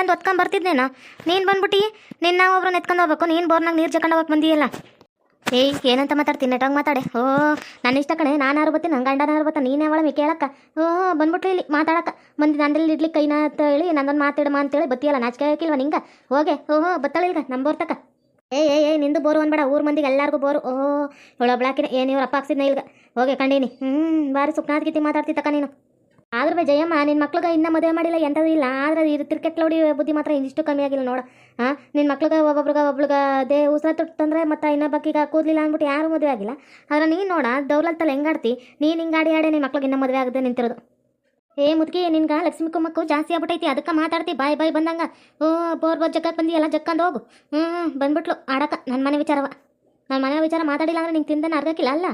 ಹಾಕೊಂಡು ಹೊತ್ಕೊಂಡ್ ನೀನ್ ಬಂದ್ಬಿಟ್ಟಿ ಬಂದ್ಬಿಟ್ಟು ನಿನ್ನ ಒಬ್ರನ್ನ ಎತ್ಕೊಂಡು ಹೋಗ್ಬೇಕು. ನೀನ್ ಬೋರ್ನಾಗ ನೀರ್ ಜಕೊಂಡು ಹೋಗಕ್ಕೆ ಬಂದಿಯಲ್ಲ? ಏಯ್, ಏನಂತ ಮಾತಾಡ್ತೀನಿ ನೆಟ್ಟಾಗ ಮಾತಾಡೆ. ಓ ನನ್ನ ಇಷ್ಟ ಕಣೆ, ನಾನು ಯಾರು ಬರ್ತೀನಿ? ನನ್ನ ಗಂಡನ ಬರ್ತಾನೆ? ನೀನೇ ಅವಳ ಕೇಳಕ್ಕ ಓ, ಬಂದ್ಬಿಟ್ರಿ ಇಲ್ಲಿ ಮಾತಾಡಕ್ಕ ಬಂದು ನಂದಲ್ಲಿ ಇಡ್ಲಿಕ್ಕೆ ಕೈನ ಅಂತ ಹೇಳಿ, ನಂದೊಂದು ಮಾತಾಡಮ್ಮ ಅಂತೇಳಿ ಬತ್ತಿಯಲ್ಲ, ನಾಚಿಕೆ ಹಾಕಿಲ್ವ ನಿಂಗೆ? ಹೋಗೆ ಓಹೋ ಬತ್ತಾಳೆ ಈಗ ನಮ್ಮ ಬೋರ್ತಕ್ಕ ಏ ಏ ಏ ನಿಂದು ಬೋರು ಅನ್ಬೇಡ. ಊರ್ ಮಂದಿಗೆ ಎಲ್ಲಾರ್ಗೂ ಬೋರು. ಓ ಇವಳೊಬ್ಳಾಕಿನ ಏನು ಏನಿವ್ರಪ್ಪ ಅಪ್ಪ ಹಾಕ್ಸಿದ್ನ ಇಲ್ಗ? ಹೋಗೆ ಕಂಡೀನಿ ಹ್ಞೂ ಬಾರಿ ಸುಪ್ನಾದ್ ಗೀತಿ ಮಾತಾಡ್ತಿತ್ತಕ್ಕ ನೀನು. ಆದ್ರೆ ಜಯಮ್ಮ ನಿನ್ನ ಮಕ್ಳಿಗೆ ಇನ್ನೂ ಮದುವೆ ಮಾಡಿಲ್ಲ, ಎಂಥದ್ದು ಇಲ್ಲ. ಆದ್ರೆ ಇದು ತಿರ್ಕೆಟ್ ಲೋಡಿ ಬುದ್ಧಿ ಮಾತ್ರ ಇಷ್ಟು ಕಮ್ಮಿ ಆಗಿಲ್ಲ ನೋಡ. ಹಾಂ ನಿನ್ನ ಮಕ್ಳಿಗೆ ಒಬ್ಬೊಬ್ರಿಗೆ ಒಬ್ಳಿಗೆ ದೇ ಉಸಿರ ತೊಟ್ಟಂದ್ರೆ ಮತ್ತೆ ಇನ್ನೊಬ್ಬಕ್ಕಿಗ ಕೂದಲಿಲ್ಲ ಅಂದ್ಬಿಟ್ಟು ಯಾರು ಮದುವೆ ಆಗಿಲ್ಲ. ಆದ್ರೆ ನೀನು ನೋಡ ತಲೆ ಹೆಂಗಾಡ್ತಿ ನೀನು ಹಿಂಗಾಡಿ ಆಡಿ ನಿನ್ನ ಮಕ್ಳಿಗೆ ಇನ್ನೂ ಮದುವೆ ಆಗದೆ ನಿಂತಿರೋದು. ಏ ಮುದ್ಕಿ ನಿನ್ಗ ಲಕ್ಷ್ಮಿ ಕುಮ್ಮಕ್ಕು ಜಾಸ್ತಿ ಆಗ್ಬಿಟ್ಟೈತಿ ಅದಕ್ಕೆ ಮಾತಾಡ್ತಿ, ಬಾಯ್ ಬಾಯ್ ಬಂದಂಗ. ಓ ಬೋರ್ ಬೋರ್ ಜಗ್ಗ ಬಂದಿ, ಎಲ್ಲ ಜಕ್ಕಂದು ಹೋಗು. ಹ್ಞೂ ಬಂದ್ಬಿಟ್ಲು. ಆಡಕ ನನ್ನ ಮನೆ ವಿಚಾರವ. ನನ್ನ ಮನೆ ವಿಚಾರ ಮಾತಾಡಿಲ್ಲ ಅಂದ್ರೆ ನಿಂಗೆ ತಿಂದನ ಅರ್ಗಕ್ಕಿಲ್ಲ, ಅಲ್ಲ?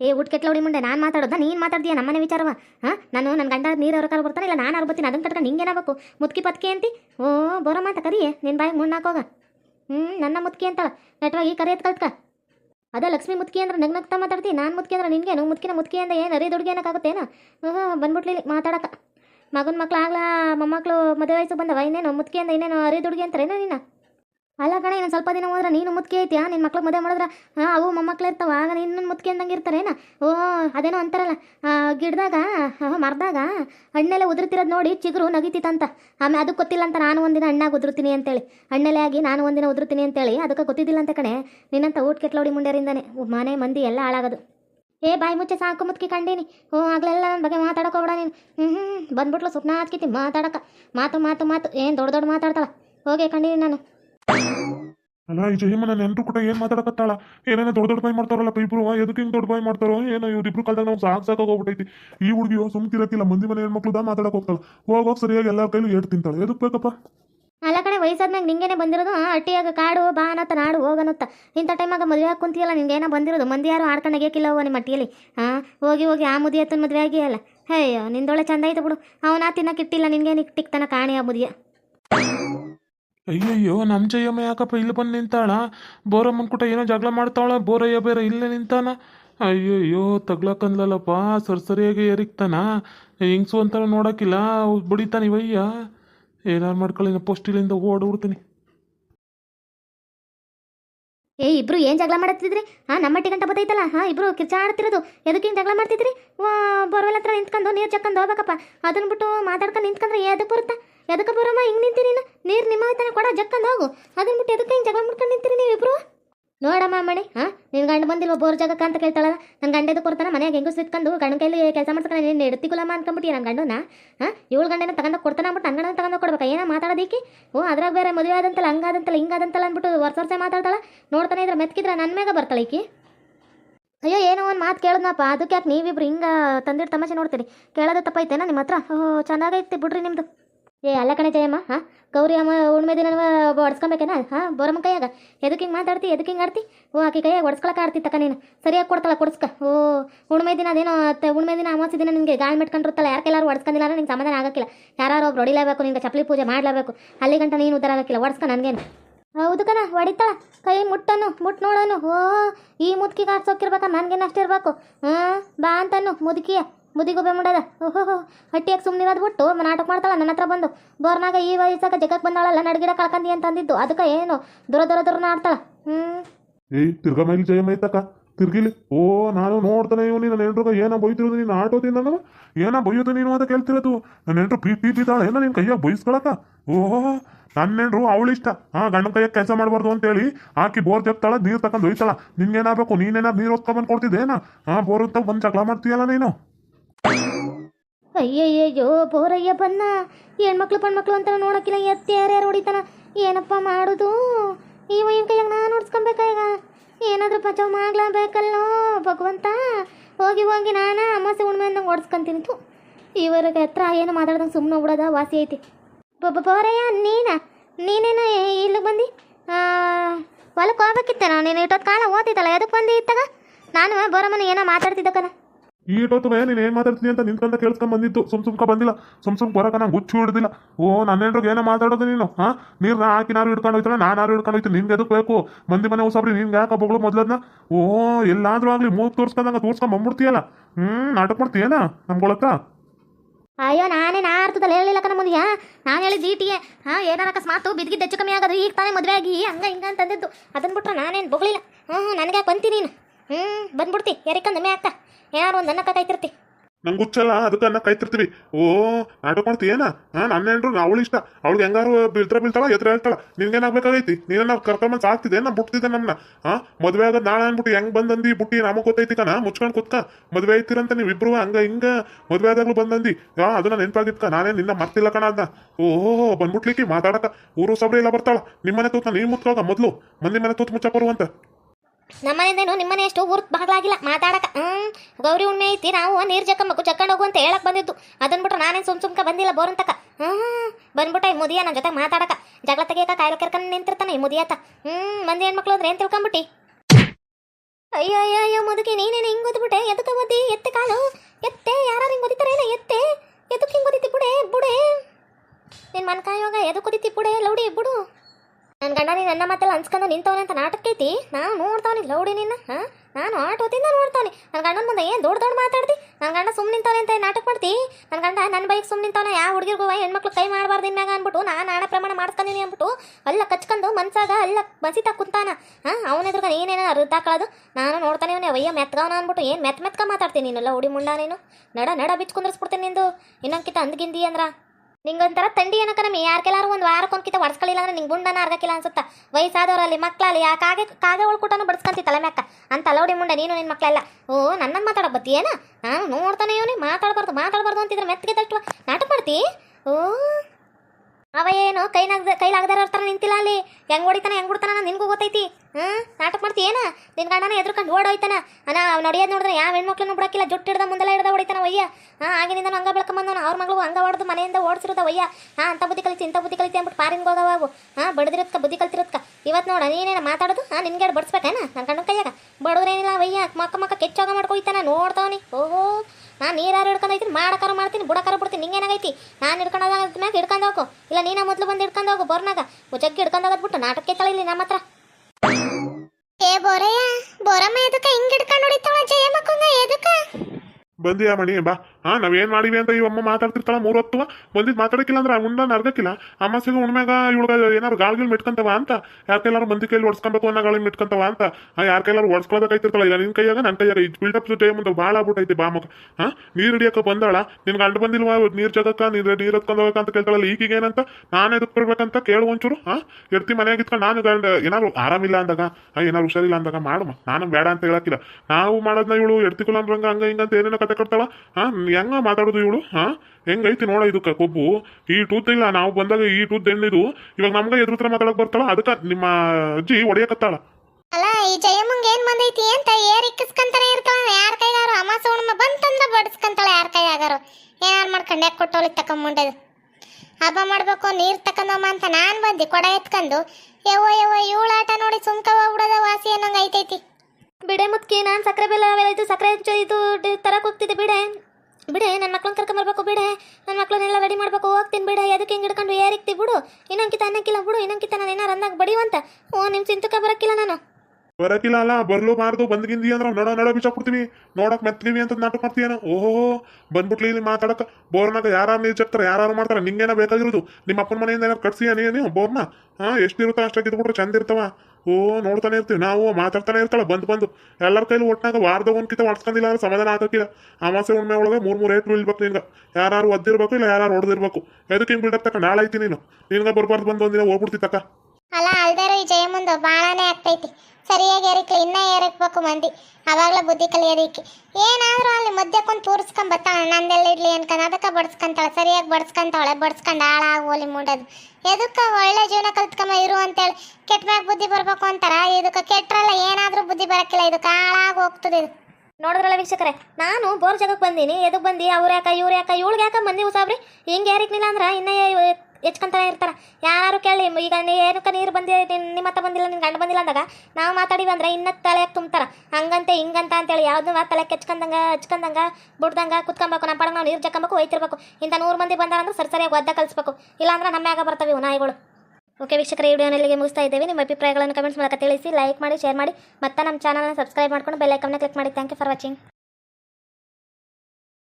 ಏ ಊಟ ಕೆಟ್ಟಲ ಹೊಡಿ ಮುಂಡೆ ನಾನು ಮಾತಾಡೋದಾ ನೀನು ಮಾತಾಡ್ತೀಯ, ನಮ್ಮನೆ ವಿಚಾರವ? ಹಾಂ? ನಾನು ನನ್ನ ಗಂಡ ನೀರು ಅವ್ರ ಬರ್ತಾನೆ, ಇಲ್ಲ ನಾನು ಅವ್ರು ಬರ್ತೀನಿ ಅದನ್ನ ಕಟ್ಕೊಂಡು ನಿಂಗೇನಾಗಬೇಕು ಮುತ್ಕಿ ಪತ್ಕಿ ಅಂತಿ? ಓ, ಬರೋ ಮಾತ ಕರಿಯೇ ನಿನ್ನ ಬಾಯಿಗೆ ಮುಣ್ಣಾಕ ಹಾಕೋಗ. ಹ್ಞೂ ನನ್ನ ಮುತ್ಕಿ ಅಂತಾಳ. ನೆಟ್ವಾಗಿ ಕರೆಯತ್ ಕಲ್ತ್ಕ ಅದೇ ಲಕ್ಷ್ಮಿ ಮುತ್ಕಿ ಅಂದ್ರೆ ನಗ್ ನಗ್ತಾ ಮಾತಾಡ್ತಿ, ನಾನು ಮುತ್ಕಿ ಅಂದ್ರೆ ನಿನ್ಗೇನು? ಮುತ್ಕಿನ ಮುತ್ಕಿ ಅಂದ ಏನು ಅರಿ ದುಡ್ಗೆ ಏನಕ್ಕಾಗುತ್ತೇನ? ಬಂದ್ಬಿಟ್ಲಿ ಮಾತಾಡಕ. ಮಗನ ಮಕ್ಳು ಆಗ್ಲಾ ಮೊಮ್ಮಕ್ಕಳು ಮದುವೆ ವಯಸ್ಸು ಬಂದವ, ಇನ್ನೇನು ಮುತ್ಕಿ ಅಂದ, ಇನ್ನೇನು ಅರಿ ದುಡ್ಗೆ ಅಂತಾರೇನ ನೀನು ಅಲ್ಲ ಕಣೆ, ಇನ್ನೊಂದು ಸ್ವಲ್ಪ ದಿನ ಹೋದ್ರೆ ನೀನು ಮುತ್ಕೆ ಐತಿಯಾ? ನಿನ್ನ ಮಕ್ಳಿಗೆ ಮದುವೆ ಮಾಡಿದ್ರೆ ಹಾಂ ಅವು ಮೊಮ್ಮಕ್ಳು ಇರ್ತಾವ, ಆಗ ಇನ್ನೊಂದು ಮುತ್ಕೆ ಅಂದಂಗೆ ಇರ್ತಾರೇನ? ಓ, ಅದೇನೋ ಅಂತಾರಲ್ಲ ಗಿಡದಾಗ ಮರದಾಗ ಹಣ್ಣೆಲೆ ಉದುರ್ತಿರೋದು ನೋಡಿ ಚಿಗುರು ನಗಿತಿತ್ತಂತ. ಆಮೇಲೆ ಅದು ಗೊತ್ತಿಲ್ಲ ಅಂತ ನಾನು ಒಂದಿನ ಹಣ್ಣಾಗ ಉದುರ್ತೀನಿ ಅಂತೇಳಿ. ಹಣ್ಣೆಲೆ ಆಗಿ ನಾನು ಒಂದಿನ ಉದುರ್ತೀನಿ ಅಂತೇಳಿ. ಅದಕ್ಕೆ ಗೊತ್ತಿದ್ದಿಲ್ಲ ಅಂತ ಕಣೆ, ನಿನ್ನಂತ ಊಟ ಕೆಟ್ಲೋಡಿ ಮುಂಡ್ಯರಿಂದಾನೆ. ಮನೆ ಮಂದಿ ಎಲ್ಲ ಹಾಳಾಗೋದು. ಏ, ಬಾಯಿ ಮುಚ್ಚೆ, ಸಾಕು ಮುತ್ಕಿ ಕಂಡೀನಿ. ಓ, ಆಗಲೆಲ್ಲ ನನ್ನ ಬಗ್ಗೆ ಮಾತಾಡಕ್ಕೆ ಹೋಗ್ಬೇಡ ನೀನು. ಹ್ಞೂ ಹ್ಞೂ ಬಂದ್ಬಿಟ್ಲು ಸುಪ್ನ ಹಾಕಿತಿ ಮಾತಾಡಕ. ಮಾತು ಮಾತು ಮಾತು, ಏನು ದೊಡ್ಡ ದೊಡ್ಡ ಮಾತಾಡ್ತಾಳ? ಹೋಗಿ ಕಂಡೀನಿ ನಾನು. ಅಲ್ಲ, ಈ ಜಯಮ್ಮ ನನ್ನ ನೆಂಟ್ರು ಕೂಡ ಏನ್ ಮಾತಾಡಕತ್ತಾಳ? ಏನೇನೋ ದೊಡ್ಡ ದೊಡ್ಡ ಬಾಯಿ ಮಾಡ್ತಾರಲ್ಲ ಇಬ್ರು ಎದಕ್ಕೆ ಹಿಂಗ್ ದೊಡ್ಡ ಬಾಯಿ ಮಾಡ್ತಾರೋ? ಏನೋ ಇವ್ರಿಬ್ರು ಕಾಲದಾಗ ನಾವು ಸಾಕ್ ಸಾಕ ಹೋಗ್ಬಿಟ್ಟೈತಿ. ಈ ಹುಡುಗಿಯೋ ಸುಮ್ಕಿರಕ್ಕಿಲ್ಲ ಮಂದಿ ಮನೆ ಹೆಣ್ಮಕ್ಳು ಮಾತಾಡಕ್ ಹೋಗ್ತಾಳ. ಹೋಗ್ ಹೋಗ್ ಸರಿಯಾಗಿ ಎಲ್ಲಾರ ಕೈಲೂ ಏಟ್ ತಿಂತಾಳೆ. ಎದಕ್ ಬೇಕಪ್ಪ? ಅಲ್ಲ ಕಡೆ ವಯಸ್ಸಾದ್ಮ್ಯಾಗ ನಿಂಗೇನೆ ಬಂದಿರೋದು ಅಟ್ಟಿಯಾಗ ಕಾಡು, ಬಾ ಅನ್ನತ್ತ ನಾಡು ಹೋಗನತ್ತ ಇಂಥ ಟೈಮಾಗ ಮದುವೆ ಹಾಕಿ ಕುಂತಿಯಲ್ಲ, ನಿಂಗೇನೋ ಬಂದಿರೋದು? ಮಂದಿ ಯಾರು ಆಡ್ಕೊಂಡು ಹೋಗೋ ನಿಮ್ಮ ಅಟ್ಟಿಯಲ್ಲಿ? ಹಾಂ ಹೋಗಿ ಹೋಗಿ ಆ ಮುದಿ ಹತ್ತನ ಮದುವೆ ಆಗಿಯಲ್ಲ ಅಯ್ಯೋ ನಿಂದೊಳೆ ಚಂದ ಐತೆ ಬಿಡು. ಅವನ ತಿನ್ನಕ್ಕೆ ಇಟ್ಟಿಲ್ಲ ನಿನ್ಗೇನು ಟಿಕ್ತನ ಕಾಣಿ ಆ ಮುದಿಯ? ಅಯ್ಯಯ್ಯೋ ನಮ್ಮ ಜಯಮ್ಮ ಯಾಕಪ್ಪ ಇಲ್ಲಿ ಬಂದು ನಿಂತಾಳ? ಬೋರಮ್ಮನ ಕೂಟ ಏನೋ ಜಗಳ ಮಾಡ್ತಾಳ? ಬೋರಯ್ಯ ಬೇರೆ ಇಲ್ಲೇ ನಿಂತಾನ? ಅಯ್ಯಯ್ಯೋ ತಗ್ಲಕ್ಕಂದ್ಲಲ್ಲಪ್ಪ ಸರಿಯಾಗಿ ಎರಿಕ್ತಾನ ಹಿಂಗ್ಸು ಅಂತ ನೋಡಕ್ಕಿಲ್ಲ ಬಡಿತಾನ ಇವಯ್ಯ ಏನಾರು ಮಾಡ್ಕೊಳ್ಳಿ ಪೋಸ್ಟಿಲಿಂದ ಓಡ್ಬಿಡ್ತೀನಿ ಏ, ಇಬ್ರು ಏನು ಜಗಳ ಮಾಡತ್ತಿದ್ರಿ ಹಾಂ ನಮ್ಮಟ್ಟಿ ಗಂಟ ಬತ್ತೈತಲ್ಲ ಹಾಂ ಇಬ್ರು ಕಿರ್ಚಾಡ್ತಿರೋದು ಎದಕ್ಕೆ ಹಿಂಗೆ ಜಗಳ ಮಾಡ್ತಿದ್ರಿ? ಬೋರ್ವೆಲ್ ಹತ್ರ ನಿಂತ್ಕೊಂಡು, ನೀರು ಚಕ್ಕಂದು ಹೋಗ್ಬೇಕಪ್ಪ. ಅದನ್ನ ಬಿಟ್ಟು ಮಾತಾಡ್ಕೊಂಡು ನಿಂತ್ಕೊಂಡ್ರೆ ಎದಕ್ಕೆ ಬರುತ್ತಾ? ಎದಕ್ಕೆ ಬರೋಮ್ಮ, ಹಿಂಗೆ ನಿಂತೀನಿ ನೀನು? ನೀರು ನಿಮ್ಮ ಕೊಡ ಜಕ್ಕಂದು ಹೋಗು. ಅದನ್ನ ಬಿಟ್ಟು ಎದಕ್ಕೆ ಹಿಂಗೆ ಜಗಳ ಮಾಡ್ಕೊಂಡು ನಿಂತೀರಿ ನೀವಿಬ್ರು? ನೋಡಮ್ಮ ಮಣಿ ಹಾಂ ನಿನ್ನ ಗಂಡ ಬಂದಿಲ್ವ ಬೋರ್ ಜಾಗಕ್ಕೆ ಅಂತ ಕೇಳ್ತಾಳಲ್ಲ? ನನ್ನ ಗಂಡದ ಕೊಡ್ತಾನ, ಮನೆಯಾಗ ಹೆಂಗು ಇಟ್ಕೊಂಡು ಗಂಡ ಕೈಲಿ ಕೆಲಸ ಮಾಡ್ಸ್ಕೊಂಡು ನೀನು ಎಡ್ತಿ ಗುಲಾಮ ಅನ್ಕೊಂಬಿಟ್ಟಿ ನನ್ನ ಗಂಡನ ಹಾಂ ಇವಳು ಗಂಡನ ತಗೊಂಡು ಕೊಡ್ತಾನೆ ಅಂದ್ಬಿಟ್ಟು ನನ್ನ ಗಂಡನ ತಗೊಂಡು ಕೊಡ್ಬೇಕಾ? ಏನೋ ಮಾತಾಡೋದಕ್ಕೆ ಓ, ಅದ್ರಾಗ ಬೇರೆ ಮದುವೆ ಆದಂತಲ್ಲ ಹಂಗಾದಂತಲ್ಲ ಹಿಂಗಾದಂತಲ್ಲ ಅಂದ್ಬಿಟ್ಟು ವರ್ಷ ವರ್ಷ ಮಾತಾಡ್ತಾಳ. ನೋಡ್ತಾನೆ ಇದ್ರೆ ಮೆತ್ಕಿದ್ರೆ ನನ್ನ ಮ್ಯಾಗ ಬರ್ತಾಳೆ ಈಕಿ? ಅಯ್ಯೋ, ಏನೋ ಒಂದು ಮಾತು ಕೇಳಿದ್ನಪ್ಪ ಅದಕ್ಕೆ ಯಾಕೆ ನೀವಿಬ್ರು ಹಿಂಗೆ ತಂದಿಟ್ಟು ತಮಾಷೆ ನೋಡ್ತೀರಿ? ಕೇಳೋದು ತಪ್ಪೈತೇನ ನಿಮ್ಮ ಹತ್ರ ಓಹ್, ಚೆನ್ನಾಗೈತಿ ಬಿಡ್ರಿ ನಿಮ್ಮದು ಏ, ಅಲ್ಲ ಕಣೆ ಜಯಮ್ಮ, ಹಾಂ? ಗೌರಿ ಅಮ್ಮ ಉಣ್ಮೆ ದಿನ ಒಡ್ಸ್ಕೊಬೇಕೇನಾ? ಹಾ, ಬೋರಮ್ಮ ಕೈಯಾಗ. ಎದಕ್ಕೆ ಹಿಂಗೆ ಮಾತಾಡ್ತಿ ಎದಕ್ಕೆ ಹಿಂಗೆ ಆಡ್ತಿ? ಓ ಆಕೆ ಕೈಯಾಗ ಒಡ್ಸ್ಕೊಳಕ್ಕೆ ಆಡ್ತಿ ತಕ್ಕ ನೀನು. ಸರಿಯಾಗಿ ಕೊಡ್ತಾಳ ಕೊಡ್ಸ್ಕ. ಓ ಉಣ್ಮೆ ದಿನ ಅದೇನೋ ಉಣ್ಮೆ ದಿನ ಅಮಾವಾಸ್ಯ ದಿನ ನಿಮಗೆ ಗಾಳಿ ಮೆಟ್ಕೊಂಡಿರುತ್ತಲ್ಲ ಯಾರು ಕೈಲಾರು ಒಡ್ಸ್ಕೊಂಡಿಲ್ಲ ನಿಂಗೆ ಸಮಾಧಾನ ಆಗಕ್ಕಿಲ್ಲ. ಯಾರು ಒಬ್ರು ಹೊಡಿಲೇಬೇಕು, ನಿಂಗೆ ಚಪ್ಪಲಿ ಪೂಜೆ ಮಾಡಲೇಬೇಕು. ಅಲ್ಲಿ ಗಂಟ ನೀನು ಉದ್ದಾರ ಆಗಕ್ಕಿಲ್ಲ, ಒಡ್ಸ್ಕ ನನಗೇನು. ಹೌದು ಕಣ, ಹೊಡಿತಾಳ. ಕೈ ಮುಟ್ಟನು, ಮುಟ್ ನೋಡೋನು. ಓ ಈ ಮುದುಕಿಗೆ ಆಡ್ಸೋಕಿರ್ಬೇಕ, ನನ್ಗೇನು ಅಷ್ಟಿರ್ಬೇಕು. ಹಾಂ ಬಾ ಅಂತನು, ಮುದುಕಿಯ. ಮುದಿಗೊಬ್ಬೆ ಮುಂಡದ. ಓಹೋ ಹಟ್ಟಿಯಾಗ ಸುಮ್ಮನಿರೋದು ಬಿಟ್ಟು ನಾಟಕ ಮಾಡ್ತಾಳ ನನ್ನ ಹತ್ರ ಬಂದು. ಬೋರ್ನಾಗ ಈ ವಯಸ್ಸಾಗ ಜಗಕ್ಕೆ ಬಂದಾಳಲ್ಲ, ನಡ್ಗಿಡ ಕಳ್ಕಂದಿ ಅಂತ ಅಂದಿದ್ದು ಅದಕ್ಕೆ ಏನು, ದೂರ ದೂರ ದೂರ ಆಡ್ತಾಳ. ಹ್ಞೂ ಏಯ್, ತಿರ್ಗ ಮೈಲಿ ಜಯ ಮೈತಕ್ಕ. ತಿರ್ಗಿಲಿ. ಓ, ನಾನು ನೋಡ್ತಾನೆ ಇವ್ ನನ್ನ ನೆಂಟ್ರುಗ. ಏನೋ ಬೈತಿರೋದು, ನೀನು ಆಟೋ ತಿಂದ ಏನೋ ಬೈಯೋದು ನೀನು ಅಂತ ಕೇಳ್ತಿರೋದು? ನನ್ನ ನೆಂಟ್ರು ಪೀ ಪೀ ಪೀತಾಳೆ ಏನೋ ನಿನ್ನ ಕೈಯಾಗ ಬೈಸ್ಕೊಳಕ? ಓಹೋ ನನ್ನ ನೆಂಟ್ರು ಅವಳಿಷ್ಟ. ಆ, ಗಂಡನ ಕೈಯಾಗ ಕೆಲಸ ಮಾಡಬಾರ್ದು ಅಂತೇಳಿ ಆಕಿ ಬೋರ್ ಜಪ್ತಾಳ ನೀರು ತಗೊಂಡು ಒಯ್ತಾಳ. ನಿನ್ಗೇನಾಗಬೇಕು ನೀನೇನಾದ್ರು ನೀರು ಕೊಡ್ತಿದ್ದೆ ಕೊಡ್ತಿದ್ದೇನಾ ಆ, ಬೋರ್ ಅಂತ ಬಂದು ಚಕ್ಲ ಮಾಡ್ತೀಯಲ್ಲ ನೀನು? ಅಯ್ಯಯ್ಯಯ್ಯೋ ಬೋರಯ್ಯ ಬನ್ನ ಹೆಣ್ಮಕ್ಳು ಪಣ್ಮಕ್ಳು ಅಂತ ನೋಡಕ್ಕಿಲ್ಲ ಎತ್ತಿ ಯಾರ್ಯಾರು ಹೊಡಿತಾನ. ಏನಪ್ಪ ಮಾಡೋದು? ಈ ಇವ್ ಕೈಯಾಗ ನಾನು ನೋಡ್ಸ್ಕೊಬೇಕ ಈಗ? ಏನಾದ್ರೂ ಪಚಾವ್ ಮಾಡ್ಲಾಬೇಕಲ್ಲೋ ಭಗವಂತ. ಹೋಗಿ ಹೋಗಿ ನಾನು ಅಮಾಸೆ ಉಣ್ಮೆ ಅಂದಂಗೆ ಓಡಿಸ್ಕೊಂತೀನಿ ತು ಇವರಿಗೆ ಹತ್ರ ಏನು ಮಾತಾಡ್ದಂಗೆ ಸುಮ್ಮನೆ ಬಿಡೋದ ವಾಸಿ ಐತಿ. ಬೋರಯ್ಯ ನೀನ? ನೀನೇನ ಇಲ್ಲಿಗೆ ಬಂದು? ಹೊಲಕ್ಕೆ ಹೋಗ್ಬೇಕಿತ್ತೇನೋ? ನೀನು ಇಟ್ಟೊತ್ತು ಕಾಲ ಓದಿದ್ದಲ್ಲ ಎದಕ್ಕೆ ಬಂದು ಇತ್ತಾಗ? ನಾನು ಬೋರಮ್ಮನ ಏನೋ ಮಾತಾಡ್ತಿದ್ದಕ್ಕನ. ಈ ಟೊತ್ತು ನೀನು ಏನು ಮಾತಾಡ್ತೀನಿ ಅಂತ ನಿಂತ್ಕೊಂಡ ಕೇಳಿಸ್ಕೊಂಡ್ ಬಂದಿತ್ತು ಸುಮ್ ಸುಮ್ಕ ಬಂದಿಲ್ಲ. ಸುಮ್ ಸುಮ್ ಬರಕ ನಂಗೆ ಹುಚ್ಚು ಹಿಡ್ದಿಲ್ಲ. ಓ, ನನ್ನ ಹೆಂಡ್ರಿಗೆ ಏನೋ ಮಾತಾಡೋದು ನೀನು, ಹಾ? ನೀರ್ನ ಹಾಕಿ ನಾರು ಹಿಡ್ಕೊಂಡು ನಾನು ಯಾರು ಹಿಡ್ಕೊಂಡು ಹೋಯ್ತೀನಿ. ನಿನ್ಗೆ ಎದಕ್ಕೆ ಬೇಕು? ಮಂದಿ ಮನೆ ಹೊಸಬ್ರಿ ನಿನ್ಗೆ ಯಾಕೆ ಬಗಳು ಮೊದ್ಲದ್ನ? ಓ, ಎಲ್ಲಾದ್ರೂ ಆಗಲಿ, ಮೂಗ್ ತೋರ್ಸ್ಕೊಂಡಂಗ ತೋರ್ಸ್ಕೊಂಡ್ ಬಂದ್ಬಿಡ್ತೀಯಲ್ಲ. ಹ್ಮ್, ನಾಟಕ ಮಾಡ್ತೀಯಾ ನಮ್ಗೊಳತ್ತ ಅಯ್ಯೋ, ನಾನೇ ನಾ ಅರ್ಥದಲ್ಲಿ ಹೇಳಿಲ್ಲ ಕಣ ಮುಂದೆ ನಾನು ಹೇಳಿದ್ದು ಈಟಿಗೆ ಹಾಂ, ಏನಾರ ಅಕಸ್ಮಾತು ಬಿದ್ದಿದ್ದು ಹೆಚ್ಚು ಕಮ್ಮಿ ಆಗೋದು, ಈಗ ತಾನೇ ಮದುವೆ ಆಗಿ, ಹಂಗೆ ಹಿಂಗ ಅಂತಂದಿದ್ದು. ಅದನ್ನ ಬಿಟ್ಟರೆ ನಾನೇನು ಬೊಗಳಿಲ್ಲ. ಹ್ಞೂ ಹ್ಞೂ ನನಗೆ ಬಂತೀನಿ ಬಂತಿ ನೀನು. ಹ್ಞೂ ಬಂದ್ಬಿಡ್ತಿ. ಯಾರಿಕಂದ ಮೇ ಆಗ್ತಾ? ಏನಾರು ಒಂದು ಅನ್ನಕ್ಕೆ ಕಾಯ್ತಿರ್ತಿ. ನಂಗೆ ಗುಚ್ಚಲ್ಲ ಅದಕ್ಕೆ ಅನ್ನ ಕಾಯ್ತಿರ್ತೀವಿ. ಓ ನಾಟಕ ಮಾಡ್ತೀಯೇನ ಹಾಂ ನನ್ನ ಹೆಂಡ್ರು ಅವಳು ಇಷ್ಟ. ಅವ್ಳಿಗೆ ಹೆಂಗಾರು ಬೀಳ್ತಾರ ಬೀಳ್ತಾಳ ಎದುರು ಹೇಳ್ತಾಳ. ನಿನ್ಗೇನಾಗ್ಬೇಕಾಗೈತಿ? ನೀನ ಕರ್ಕೊಂಬಂದು ಸಾಕ್ತಿದ್ದೆ, ನಾ ಬಿಡ್ತಿದ್ದೆ ನನ್ನ ಹಾಂ, ಮದುವೆ ಆಗೋದು ನಾಳೆ ಅಂದ್ಬಿಟ್ಟು ಹೆಂಗ್ ಬಂದಂದಿ ಬುಟ್ಟಿ? ನಮಗೆ ಗೊತ್ತೈತಿ ಕಣ, ಮುಚ್ಕೊಂಡು ಕುತ್ಕ. ಮದುವೆ ಐತಿರಂತ ನೀವು ಇಬ್ರು ಹಂಗ ಹಿಂಗ ಮದುವೆ ಆದಾಗಲೂ ಬಂದಂದಿ. ಆ ಅದನ್ನ ನೆನಪಾಗಿತ್ಕ, ನಾನೇ ನಿನ್ನ ಮರ್ತಿಲ್ಲ ಕಣ ಅದನ್ನ ಓಹೋ, ಬಂದ್ಬಿಟ್ಲಿಕ್ಕೆ, ಮಾತಾಡಕ. ಊರು ಸಬ್ರಿ ಎಲ್ಲ ಬರ್ತಾಳ. ನಿಮ್ಮನೆ ತೂತ ನೀ ಮುತ್ಕೋಗ ಮೊದ್ಲು. ಮಂದಿ ಮನೆ ತೂತ್ ಮುಚ್ಚ ಬರುವಂತ. ನಮ್ಮನೆದೇನು ನಿಮ್ಮನೆ ಎಷ್ಟು ಊರ್ತ್ ಬಾಗ್ಲಾಗಿಲ್ಲ ಮಾತಾಡಕ. ಹ್ಮ್, ಗೌರಿ ಉಣ್ಮೆ ಐತಿ, ನಾವು ನೀರು ಜಕ್ಕ ಮಗು ಚಕ್ಕಂಡು ಹೋಗು ಅಂತ ಹೇಳಕ್ ಬಂದಿದ್ದು. ಅದನ್ ಬಿಟ್ರೆ ನಾನೇನು ಸುಮ್ ಸುಮ್ಕ ಬಂದಿಲ್ಲ ಬೋರಂತಕ ಹ್ಮ್, ಬಂದ್ಬಿಟ್ಟ ಈ ಮುದಿಯ ನನ್ನ ಜೊತೆ ಮಾತಾಡಕ. ಜಗಳ ತೆಗಿಯಕ ಕಾಯಿಲೆ ಕರ್ಕೊಂಡು ನಿಂತಿರ್ತಾನೆ ಈ ಮುದಿಯತ ಹ್ಮ್, ಮಂದಿ ಹೆಣ್ಮಕ್ಳು ಅಂದ್ರೆ ಏನ್ ತಿಳ್ಕೊಂಬಿಟ್ಟಿ ಅಯ್ಯೋ ಅಯ್ಯೋ ಅಯ್ಯೋ ಮುದುಕಿ, ನೀನೇನು ಹಿಂಗೆ ಓದ್ಬಿಟ್ಟೆ? ಎದಕ್ಕೆ ಓದಿ ಎತ್ತೆ ಕಾಲು ಎತ್ತೆ ಯಾರು ಹಿಂಗ್ ಓದಿತಾರೇನ ಎತ್ತೆ ಎದಕ್ಕೆ ಹಿಂಗ್ ಓದಿತಿ ಬುಡೆ ಬುಡೆ ನಿನ್ ಮನ್ಕಾಯೋಗ ಎದಕ್ಕೆ ಓದಿತಿ ಬುಡೆ ಲೌಡಿ ಬಿಡು ನನ್ನ ಮತ್ತೆಲ್ಲ ಹಂಚ್ಕೊಂಡು ನಿಂತವನೆ ಅಂತ ನಾಟಕ ಐತಿ ನಾನು ನೋಡ್ತಾವನಿ, ಲೌಡಿ ನಿನ್ನ, ಹಾಂ? ನಾನು ಆಟೋದಿಂದ ನೋಡ್ತಾನೆ ನನ್ನ ಗಂಡನ ಮುಂದೆ ಏನು ದೊಡ್ಡ ದೊಡ್ಡ ಮಾತಾಡ್ತಿ ನನ್ನ ಗಂಡ ಸುಮ್ಮನೆ ನಿಂತವನೆ ಅಂತ ನಾಟಕ ಮಾಡ್ತಿ? ನನ್ನ ಗಂಡ ನನ್ನ ಬೈಕ್ ಸುಮ್ಮನೆ ನಿಂತಾನೆ ಯಾವ ಹುಡುಗಿರ್ಗೂ ಹೆಣ್ಮಕ್ಳು ಕೈ ಮಾಡಬಾರ್ದು ಇನ್ಮ್ಯಾಗ ಅಂದ್ಬಿಟ್ಟು ನಾನು ಹಣ ಪ್ರಮಾಣ ಮಾಡ್ಕೊಂಡೀನಿ ಅಂದ್ಬಿಟ್ಟು ಅಲ್ಲ ಕಚ್ಕೊಂಡು ಮನ್ಸಾಗ ಅಲ್ಲ ಬಸಿತಾ ಕುಂತಾನ, ಹಾಂ? ಅವನ ಎದುರುಗ ಅರ್ಧ ಕಳದು ನಾನು ನೋಡ್ತಾನೆ ಅವನೇ, ಅಯ್ಯ, ಮೆತ್ಗವನ ಅಂದ್ಬಿಟ್ಟು ಏನು ಮೆತ್ ಮೆತ್ಕ ಮಾತಾಡ್ತೀನಿ ನೀನು, ಲೌಡಿ ಮುಂಡ ನೀನು? ನಡ ನಡ, ಬಿಚ್ಚು ಕುಂದ್ರಿಸ್ಬಿಡ್ತೀನಿ ನಿಂದು. ಇನ್ನೊಂದ್ಕಿತ ಅಂದ್ಗಿಂದಿ ಅಂದ್ರ? ನಿಂಗೊಂಥರ ತಂಡಿ ಏನಕ್ಕ ನಮಗೆ? ಯಾರ ಒಂದು ಒಂದು ವಾರಕ್ಕೊಂದ್ಕಿತ ಒಡ್ಸ್ಕೊಳ್ಳಿಲ್ಲ ಅಂದ್ರೆ ನಿಂಗೆ ಗುಂಡನ ಅರ್ಗಕ್ಕಿಲ್ಲ ಅನ್ಸುತ್ತಾ? ವಯಸ್ಸಾದವರಲ್ಲಿ ಮಕ್ಕಳಲ್ಲಿ ಆ ಕಾಗೆ ಕಾಗೆ ಉಳ್ಕೊಟ್ಟನು ಬಡ್ಸ್ಕೊಂತಿ ತಲೆ ಮ್ಯಾಕ ಅಂತ ಲೌಡಿ ಮುಂಡೆ ನೀನು ನಿನ್ನ ಮಕ್ಕಳೆಲ್ಲ ಓ ನನ್ನ ಮಾತಾಡಬತ್ತಿ ಏನ? ನಾನು ನೋಡ್ತಾನೆ ಇವನೇ ಮಾತಾಡಬಾರ್ದು ಮಾತಾಡಬಾರ್ದು ಅಂತಿದ್ರೆ ಮೆತ್ತಿಗೆ ತಟ್ಟುವ ನಾಟಕ ಮಾಡ್ತಿ? ಓ ಅವ ಏನು ಕೈ ಕೈಲಾಗದಾರ ಥರ ನಿಂತಿಲ್ಲ ಅಲ್ಲಿ? ಹೆಂಗ್ ಹೊಡಿತಾನ, ಹೆಂಗ್ ಬಿಡ್ತಾನ ನಿನ್ಗೂ ಗೊತ್ತೈತಿ. ಹ್ಮ್? ನಾಟಕ ಮಾಡ್ತಿ ಏನ? ನಿನ್ ಗಂಡನ ಎದ್ರುಕೊಂಡು ಓಡೋಯ್ತಾನ ಅನ ಅವ್ ನಡಿಯೋದು ನೋಡಿದ್ರೆ ಯಾವ ಹೆಣ್ಮಕ್ಳನ್ನು ಬಿಡಕ್ಕಿಲ್ಲ. ಜುಟ್ಟು ಹಿಡ್ದ ಮುಂದೆಲ್ಲ ಹಿಡ್ದ ಹೊಡಿತಾನ ಒಯ್ಯ ಹಾ, ಆಗಿನಿಂದ ಹಂಗ ಬೆಳ್ಕೊಂಬಂದವನು ಅವ್ರ ಮಗಳು ಹಂಗ ಹೊಡೆದು ಮನೆಯಿಂದ ಓಡಿಸಿರೋದ ಒಯ್ಯ ಹಾ, ಅಂತ ಬುದ್ಧಿ ಕಲಿತಿ ಇಂಥ ಬುದ್ಧಿ ಕಲಿತಿ ಅಂದ್ಬಿಟ್ಟು ಪಾರಿನ್ಗೆ ಹೋಗವಾಗು ಹಾ, ಬಡದಿರತ್ಕ, ಬುದ್ಧಿ ಕಲ್ತಿರತ್ಕ. ಇವತ್ತು ನೋಡ, ನೀನೇನ ಮಾತಾಡೋದು? ಹಾ, ನಿನ್ಗೆ ಬಡಿಸ್ಬೇಕೇನಾ ನನ್ನ ಗಂಡನ ಕೈಯಾಗ? ಬಡವ್ರೇನಿಲ್ಲ ಒಯ್ಯ ಮಕ್ಕ ಮಕ್ಕ ಕೆಚ್ಚೋಗ ಮಾಡ್ಕೊಯ್ತಾನ. ನೋಡ್ತಾವನಿ. ಓಹೋ. ನಾನು ನೀರಾರು ಹಿಡ್ಕೊಂಡೈತಿ ಮಾಡಕಾರ ಮಾಡ್ತೀನಿ ಬುಡಕಾರ ಬಿಡ್ತೀನಿ. ನಿಂಗೇನಾಗೈತಿ ನಾನು ಹಿಡ್ಕೊಂಡೋದಾಗ ಮ್ಯಾಗ ಹಿಡ್ಕೊಂಡು ಹೋಗು. ಇಲ್ಲ ನೀನ ಮೊದಲು ಬಂದು ಹಿಡ್ಕೊಂಡು ಹೋಗು ಬೋರ್ನಾಗ. ಜಗ್ಗಿ ಹಿಡ್ಕೊಂಡು ಹೋಗೋದ್ಬಿಟ್ಟು ನಾಟಕ ತಳಿಲಿ ನಮ್ಮ ಹತ್ರ. ಏ ಬೋರಯ್ಯ ಬೋರಮ್ಮ ಎದಕ್ಕ ಹಿಂಗ್ ಹಿಡ್ಕೊಂಡು ಹೊಡಿತಾಳ? ಜಯ ಮಕ್ಕಂಗ ಎದಕ್ಕ? ಬಂದಿಯಾ ಮಣಿ ಬಾ. ಹಾ ನಾವೇನ್ ಮಾಡಿವಿ ಅಂತ ಇವಮ್ಮ ಮಾತಾಡ್ತಿರ್ತಾಳ ಮೂರ್ ಹೊತ್ತು. ಬಂದಿದ್ ಮಾತಾಡಕ್ಕಿಲ್ಲ ಅಂದ್ರೆ ಉಂಡ ನರ್ಗಕ್ಕಿಲ್ಲ ಅಮ್ಮಸಿಗೆ ಉಣ್ಮ್ಯಾಗ ಇವಳಗ ಏನಾರು ಗಾಳಿಗಳು ಮಿಟ್ಕಂತವ ಅಂತ. ಯಾರ ಕೈಲಾರು ಮಂದಿ ಕೈಲಿ ಹೊಡ್ಸ್ಕೊಬೇಕು ಅನ್ನೋ ಗಾಳಿ ಮಿಟ್ಕಂತವ ಅಂತ. ಯಾರ ಕೈಲಾರು ಹೊಡ್ಸ್ಕೊಳ್ಬೇಕಾಯ್ತಿರ್ತಾಳ ಈಗ ನಿನ್ ಕೈಯಾಗ ನನ್ನ ಕೈಯಾಗ. ಬಿಲ್ಡಪ್ ಜೊತೆ ಮುಂದೆ ಭಾಳ ಆಗ್ಬಿಟ್ಟೈತಿ ಬಾಮಕ್ ಹಾ ನೀರ್ ಹಿಡಿಯಕ ಬಂದಾಳ. ನಿನ್ ಗಂಡ ಬಂದಿಲ್ವಾ ನೀರ್ ಜಗಕ್ಕ? ನೀರ್ ನೀರ್ ಹತ್ಕೊಂಡ್ ಅಂತ ಕೇಳ್ತಾಳಲ್ಲ ಈಗೀಗ ಏನಂತ? ನಾನು ಎದಕ್ ಬರ್ಬೇಕಂತ ಕೇಳು ಒಂಚೂರು. ಹಾ ಎಡ್ತಿ ಮನೆಯಾಗ ಇತ್ಕೊಂಡು ನಾನು ಗಂಡ ಏನಾರು ಆರಾಮಿಲ್ಲ ಅಂದಾಗ ಆ, ಏನಾರು ಹುಷಾರಿಲ್ಲ ಅಂದಾಗ ಮಾಡುವ ನಾನು ಬೇಡ ಅಂತ ಹೇಳಕ್ಕಿಲ್ಲ. ನಾವು ಮಾಡೋದ್ನ ಇವಳು ಎಡ್ತಿಕೊಳ್ಳಂಗ ಹಂಗ ಹಿಂಗ ಅಂತ ಏನೇನೋ ಕತೆ ಕೊಡ್ತಾಳ. ಹಾ ಹೆಂಗ ಮಾತಾಡೋದು ಇವಳು? ಹಾ? ಹೆಂಗೈತಿ ನೋಡ ಇದಕ್ಕೆ ಕೊಬ್ಬು. ಈ ಟೂತ್ ಇಲ್ಲ ನಾವು ಬಂದಾಗ ಈ ಟೂತ್ ಎಣ್ಣಿದು ಇವಾಗ ನಮ್ಗೆ ಎದುರು ತರ ಮಾತಾಡಕ್ ಬರ್ತಾಳ ಅದಕ್ಕೆ ನಿಮ್ಮ ಅಜ್ಜಿ ಒಡೆಯಕತ್ತಾಳ. ಅಲ್ಲ ಈ ಜಯಮ್ಮಂಗೆ ಏನ್ ಬಂದೈತಿ ಅಂತ ಏರ್ ಇಕ್ಕಿಸ್ಕೊಂತಾನೆ ಇರ್ತಾಳ ಯಾರ ಕೈಗಾರು? ಅಮಾಸ ಹುಣ್ಣಿಮೆ ಬಂತಂದ್ರ ಬಡಿಸ್ಕಂತಾಳ ಯಾರ ಕೈಯಾಗಾರು ಏನಾರು ಮಾಡ್ಕೊಂಡು ಯಾಕೆ ಕೊಟ್ಟೋಲಿ ತಕೊಂಬುಂಡದು ಹಬ್ಬ ಮಾಡ್ಬೇಕು ನೀರು ತಕೊಂಡಮ್ಮ ಅಂತ ನಾನು ಬಂದು ಕೊಡ ಎತ್ಕೊಂಡು ಯವ್ವ ಯವ್ವ ಇವಳ ಆಟ ನೋಡಿ ಸುಮ್ಕ ಹೋಗ್ಬಿಡೋದ ವಾಸಿ ಅನ್ನಂಗೆ ಐತೈತಿ. ಬಿಡೆ ಮುತ್ಕಿ ನಾನು ಸಕ್ಕರೆ ಬೆಲ್ಲ ಅವೆಲ್ಲ ಇದು ಸಕ್ಕರೆ ಹೆಚ್ಚು ಇದು ತರ ತರಕ್ ಹೋಗ್ತಿದ್ದೆ ಬಿಡೆ. ಬಿಡೆ ನನ್ನ ಮಕ್ಳನ್ನ ಕರ್ಕೊಂಬರ್ಬೇಕು ಬಿಡೆ. ನನ್ನ ಮಕ್ಳನ್ನೆಲ್ಲ ರೆಡಿ ಮಾಡ್ಬೇಕು, ಹೋಗ್ತೀನಿ ಬಿಡೆ. ಅದಕ್ಕೆ ಹಿಂಗೆ ಹಿಡ್ಕೊಂಡು ಏರಿಕ್ತಿ ಬಿಡು. ಇನ್ನೊಂಕಿತ ಅನ್ನಕ್ಕಿಲ್ಲ ಬಿಡು ಇನ್ನೊಂಕಿತ ನಾನು ಏನಾರು ಅಂದಾಗ ಬಡಿವಂತ ಓ ನಿಮ್ಮ ಚಿಂತಕ್ಕೆ ಬರಕ್ಕಿಲ್ಲ ನಾನು. ಬರಕಿಲ್ಲ ಅಲ್ಲ, ಬರ್ಲು ಬಾರ್ದು ಬಂದ್ಗಿಂದಿ ಅಂದ್ರೆ ನಡ ನಡ ಬಿಸಾಕ್ಬಿಡ್ತೀವಿ. ನೋಡಕ್ ಮೆತ್ತೀವಿ ಅಂತ ನಾಟಕ ಮಾಡ್ತೀಯಾನ ಓಹೋ ಬಂದ್ಬಿಟ್ಲಿ ಇಲ್ಲಿ ಮಾತಾಡಕ. ಬೋರ್ನಾಗ ಯಾರು ನೀರು ಜಗ್ತಾರೆ ಯಾರು ಮಾಡ್ತಾರೆ, ನಿಂಗೇನ ಬೇಕಾಗಿರೋದು. ನಿಮ್ಮ ಅಪ್ಪನ ಮನೆಯಿಂದ ಏನಾರು ಕಟ್ಸಿ ನೀವು ಬೋರ್ನ? ಹಾ ಎಷ್ಟಿರುತ್ತೋ ಅಷ್ಟಾಗಿ ಚಂದ ಇರ್ತಾವ. ಓ ನೋಡ್ತಾನೆ ಇರ್ತೀವಿ. ನಾವು ಮಾತಾಡ್ತಾನೆ ಇರ್ತಾಳೆ. ಬಂದು ಬಂದು. ಎಲ್ಲರ ಕೈಲಿ ಒಟ್ನಾಗ ವಾರದ ಒಂದ್ಕಿತ ಒಡ್ಸ್ಕೊಂಡಿಲ್ಲ ಅಂದ್ರೆ ಸಮಾಧಾನ ಆಗಕ್ಕಿಲ್ಲ ಅಮಾಸೆ ಉಣ್ಮೆ ಒಳಗೆ ಮೂರು ಮೂರು ಏಟ್ ಬೀಳ್ಬೇಕು ನಿನ್ಗೆ. ಯಾರು ಒದ್ದಿರ್ಬೇಕು ಇಲ್ಲ ಯಾರು ಹೊಡೆದಿರ್ಬೇಕು. ಎದಕ್ಕೆ ಹಿಂಗೆ ಬಿಡತ್ತಕ್ಕ ನಾಳೆ ಐತಿ ನೀನು. ನಿನ್ಗೆ ಬರ್ಬಾರ್ದು ಬಂದು ಒಂದಿನ ಹೋಗ್ಬಿಡ್ತಿ ತಕ್ಕ ಅಲ್ಲ ಅಲ್ದಾರು ಈ ಜಯಮುಂದು ಭಾಳನೇ ಆಗ್ತೈತಿ. ಸರಿಯಾಗಿ ಏರಿಕ್ಲಿ, ಇನ್ನೂ ಏರಿಕ್ಬೇಕು ಮಂದಿ. ಅವಾಗಲೇ ಬುದ್ಧಿ ಕಲಿಯೋದಿಕ್ಕೆ ಏನಾದರೂ ಅಲ್ಲಿ ಮಧ್ಯಕ್ಕೊಂದು ತೋರಿಸ್ಕೊಂಡ್ ಬರ್ತಾಳೆ. ನಂದೆಲ್ಲ ಇಡ್ಲಿ ಅನ್ಕೊಂಡು, ಅದಕ್ಕೆ ಬಡ್ಸ್ಕೊಂತಾಳೆ. ಸರಿಯಾಗಿ ಬಡ್ಸ್ಕೊಂತಾಳೆ. ಬಡ್ಸ್ಕೊಂಡು ಹಾಳಾಗಿ ಹೋಲಿ ಎದಕ್ಕೆ ಒಳ್ಳೆ ಜೀವನ ಕಲ್ತ್ಕೊಂಬ ಇರು ಅಂತೇಳಿ ಕೆಟ್ಟ ಮ್ಯಾಗ ಬುದ್ಧಿ ಬರ್ಬೇಕು ಅಂತಾರ? ಇದಕ್ಕೆ ಕೆಟ್ಟರಲ್ಲ ಏನಾದರೂ ಬುದ್ಧಿ ಬರೋಕ್ಕಿಲ್ಲ. ಇದಕ್ಕೆ ಹಾಳಾಗಿ ಹೋಗ್ತದೆ ಇದು. ನೋಡಿದ್ರಲ್ಲ ವೀಕ್ಷಕರೇ, ನಾನು ಬೋರ್ ಜಗಕ್ಕೆ ಬಂದೀನಿ. ಎದಕ್ಕೆ ಬಂದು? ಅವ್ರು ಯಾಕ? ಇವ್ರು ಯಾಕ? ಇವಳಿಗೆ ಯಾಕ ಮಂದಿ ಉಸಾಬ್ರಿ ಹಿಂಗೆ ಏರಿಕ್ನಿಲ್ಲ ಅಂದ್ರೆ ಇನ್ನೇ ಹೆಚ್ಕೊಂತಾನೆ ಇರ್ತಾರ. ಯಾರು ಕೇಳಿ ಈಗ ನೀ ಏನಕ್ಕೆ ನೀರು ಬಂದಿದೆ ನಿಮ್ಮ ಹತ್ರ ಬಂದಿಲ್ಲ ನಿನ್ನ ಗಂಡ ಬಂದಿಲ್ಲ ಅಂದಾಗ ನಾವು ಮಾತಾಡಿವಿ ಅಂದ್ರೆ ಇನ್ನ ತಲೆಗೆ ತುಂಬ್ತಾರೆ. ಹಂಗಂತೆ, ಹಿಂಗಂತ ಅಂತೇಳಿ ಯಾವ್ದು ತಲೆ ಕೆಚ್ಕೊಂಡಂಗ ಹಚ್ಕಂದಂಗ, ಬಿಡ್ದಂಗ ಕುತ್ಕೊಬೇಕು. ನಮ್ಮ ಪಡಂಗ ನಾವು ನೀರು ಜಕ್ಕಂಬೇಕು, ಒಯ್ತಿರ್ಬೇಕು. ಇಂಥ ನೂರು ಮಂದಿ ಬಂದಾರಂದ್ರೆ ಸರಿ ಸರಿಯಾಗಿ ಒದ್ದ ಕಲಿಸ್ಬೇಕು. ಇಲ್ಲಾಂದ್ರೆ ನಮ್ಮ ಮ್ಯಾಗ ಬರ್ತವೆ ಇವು ನಾಯಿಗಳು. ಓಕೆ ವೀಕ್ಷಕರ, ಈ ವಿಡಿಯೋನ ಇಲ್ಲಿಗೆ ಮುಗಿಸ್ತಾ ಇದ್ದೇವೆ. ನಿಮ್ಮ ಅಭಿಪ್ರಾಯಗಳನ್ನು ಕಮೆಂಟ್ಸ್ ಮೂಲಕ ತಿಳಿಸಿ, ಲೈಕ್ ಮಾಡಿ, ಶೇರ್ ಮಾಡಿ. ಮತ್ತೆ ನಮ್ಮ ಚಾನಲ್ನ ಸಬ್ಸ್ಕ್ರೈಬ್ ಮಾಡ್ಕೊಂಡು ಬೆಲ್ ಐಕನ್ನ ಕ್ಲಿಕ್ ಮಾಡಿ. Thank you for watching.